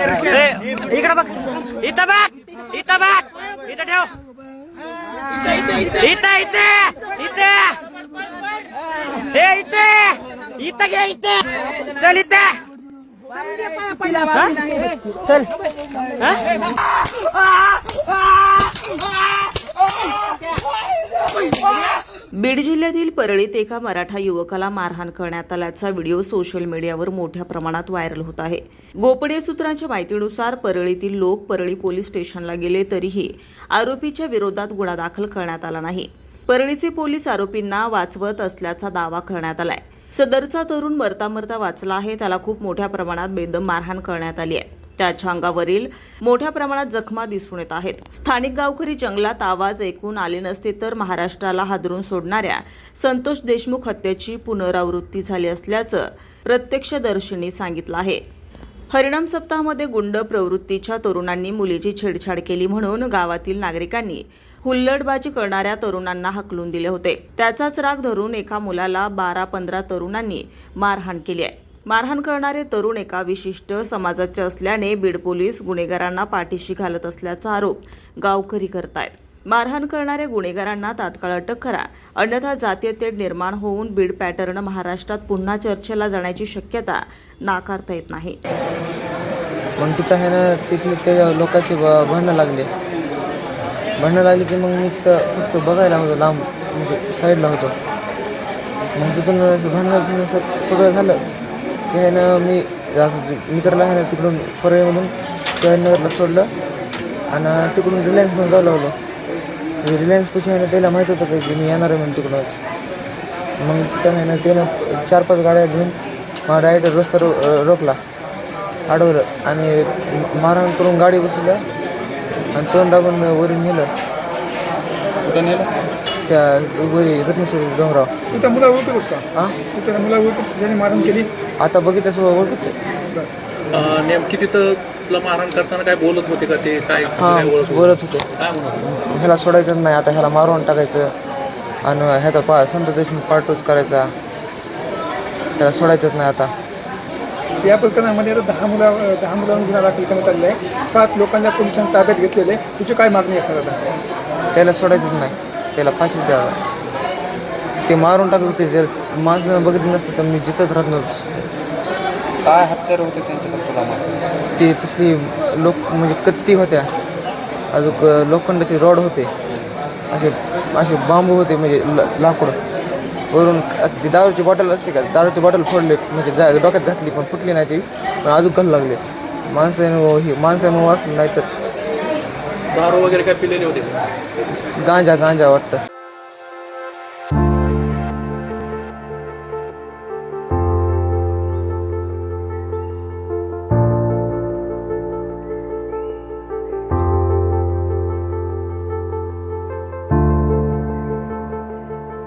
इकडं बघ. इथं बघ. इथं बघ. इथं ठेव. इथं इथे. इथे. हे इथे. इथं घे इथे. चल इथे. हा? चल बीड जिल्ह्यातील परळीत एका मराठा युवकाला मारहाण करण्यात आल्याचा व्हिडिओ सोशल मीडियावर मोठ्या प्रमाणात व्हायरल होत आहे. गोपनीय सूत्रांच्या माहितीनुसार परळीतील लोक परळी पोलीस स्टेशनला गेले तरीही आरोपीच्या विरोधात गुन्हा दाखल करण्यात आला नाही. परळीचे पोलीस आरोपींना वाचवत असल्याचा दावा करण्यात आलाय. सदरचा तरुण मरता मरता वाचला आहे. त्याला खूप मोठ्या प्रमाणात बेदम मारहाण करण्यात आली आहे. त्याच्या अंगावरील मोठ्या प्रमाणात जखमा दिसून येत आहेत. स्थानिक गावकरी जंगलात आवाज ऐकून आले नसते तर महाराष्ट्राला हादरून सोडणाऱ्या संतोष देशमुख हत्येची पुनरावृत्ती झाली असल्याचं प्रत्यक्षदर्शींनी सांगितलं आहे. हरिणाम सप्ताहामध्ये गुंड प्रवृत्तीच्या तरुणांनी मुलीची छेडछाड केली म्हणून गावातील नागरिकांनी हुल्लडबाजी करणाऱ्या तरुणांना हकलून दिले होते. त्याचाच राग धरून एका मुलाला बारा पंधरा तरुणांनी मारहाण केली आहे. मारहाण करणारे तरुण एका विशिष्ट समाजाचे असल्याने बीड पोलीस गुन्हेगारांना पाठीशी घालत असल्याचा आरोप गावकरी करतायत. मारहाण करणाऱ्या गुन्हेगारांना तात्काळ अटक करा. अन्यथा जातीय तेढ निर्माण होऊन बीड पॅटर्न महाराष्ट्रात पुन्हा चर्चेला जाण्याची शक्यता नाकारता येत नाही. मग तिथं आहे ना तिथे त्या लोकांची भांडणं लागले. भांडणं लागली की मग मी तिथं फक्त बघायला होतो लांब म्हणजे साईडला होतो. मग तिथून भांडणं सगळं झालं. की आहे ना मी असं मित्राला आहे ना तिकडून परळीमधून शिवाजीनगरला सोडलं. आणि तिकडून रिलायन्समध्ये जाऊ लागलो. रिलायन्सपाशी आहे ना त्याला माहीत होतं का की मी येणार आहे म्हणून तिकडूनच मग तिथं आहे ना त्यानं चार पाच गाड्या घेऊन मला डायरेक्ट रस्ता रो रोखला. अडवलं. आणि म- मारहाण करून गाडी बसवल्या. आणि तोंड दाबून वरून नेलं. कुठं नेलं? त्या वरी रत्नेश्वर डोंगराव. तू त्या मुला होत का? हां तू त्या मुला मारण केली? आता बघितलं सो ओळखते अं, नेमकी तिथं तुला मारहाण करताना काय बोलत होते का ते? काय हां काय ओळख बोलत होते. काय म्हणत होते? ह्याला सोडायचं नाही आता ह्याला मारून टाकायचं. आणि ह्याचा पा संत देशमुख पार्टूच करायचा. त्याला सोडायचंच नाही आता. या प्रकरणामध्ये आता दहा मुला दहा मुलांवर गुन्हा दाखल करण्यात आलेला आहे. सात लोकांना पोलिसांनी ताब्यात घेतलेले आहे. तुझी काय मागणी असणार आता? त्याला सोडायचंच नाही. त्याला फाशीच द्यावा ते मारून टाकत होते. जर माणसं बघितलं नसतं तर मी जिथंच राहत नव्हतो. काय हत्यार होते त्यांच्याकडे तुला माहिती? ते तसली लोक म्हणजे कत्ती होत्या. अजून लोखंडाचे रॉड होते. असे असे बांबू होते म्हणजे ल लाकूड. वरून ती दारूची बॉटल असते का दारूची बॉटल फोडले म्हणजे दा- डोक्यात घातली पण फुटली नाही ती. पण अजून घालू लागले. माणसानं ही माणसानं वाचलं नाही तर दारू वगैरे काय पिलेले होते? गांजा गांजा वाटतं.